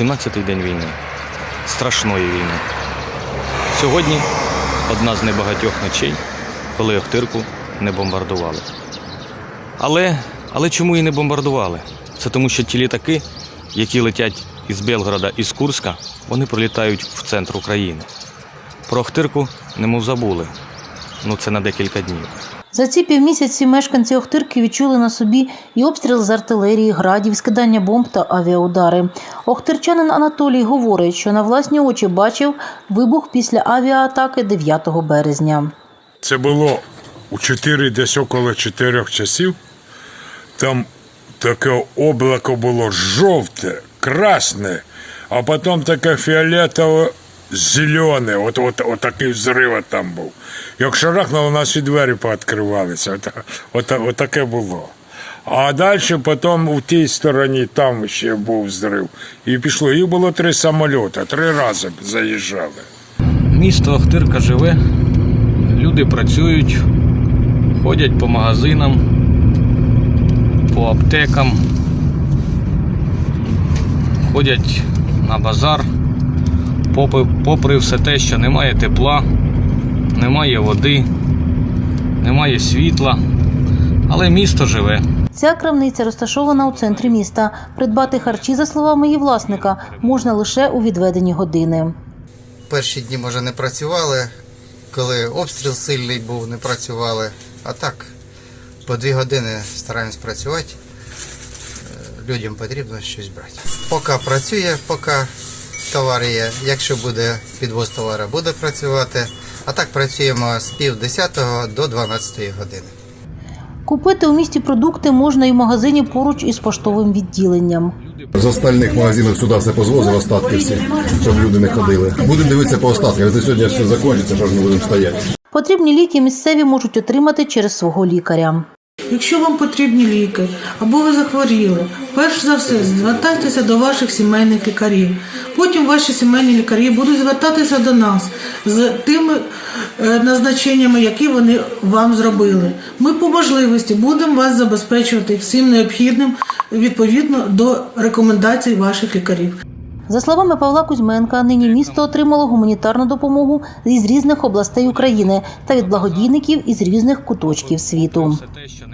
17-й день війни, страшної війни. Сьогодні одна з небагатьох ночей, коли Охтирку не бомбардували. Але, але чому і не бомбардували? Це тому, що ті літаки, які летять із Белгорода і з Курська, вони пролітають в центр України. Про Охтирку немов забули. Ну це на декілька днів. За ці півмісяці мешканці Охтирки відчули на собі і обстріл з артилерії, градів, скидання бомб та авіаудари. Охтирчанин Анатолій говорить, що на власні очі бачив вибух після авіаатаки 9 березня. Це було у 4, десь около 4 часів. Там таке облако було жовте, красне, а потім таке фіолетово зелене. От, от, от такий взрив там був. Як шарахнуло, у нас і двері пооткривалися. От, от, от таке було. А далі потім у тій стороні там ще був взрив. І пішло. Їх було три самоліти, три рази заїжджали. Місто Охтирка живе, люди працюють, ходять по магазинам, по аптекам, ходять на базар, попри, попри все те, що немає тепла, немає води, немає світла, але місто живе. Ця крамниця розташована у центрі міста. Придбати харчі, за словами її власника, можна лише у відведені години. Перші дні, може, не працювали, коли обстріл сильний був, не працювали. А так, по дві години стараємось працювати. Е, Людям потрібно щось брати. Поки працює, поки товар є. Якщо буде підвоз товару, буде працювати. А так працюємо з пів десятого до 12 години. Купити у місті продукти можна і в магазині поруч із поштовим відділенням. З остальних магазинів сюди все позвозили, остатки всі, щоб люди не ходили. Будемо дивитися по остатках. Якщо сьогодні все закінчиться, що ж ми будемо стояти. Потрібні ліки місцеві можуть отримати через свого лікаря. Якщо вам потрібні ліки або ви захворіли, перш за все звертайтеся до ваших сімейних лікарів. Потім ваші сімейні лікарі будуть звертатися до нас з тими е, назначеннями, які вони вам зробили. Ми по можливості будемо вас забезпечувати всім необхідним відповідно до рекомендацій ваших лікарів. За словами Павла Кузьменка, нині місто отримало гуманітарну допомогу із різних областей України та від благодійників із різних куточків світу. Те, що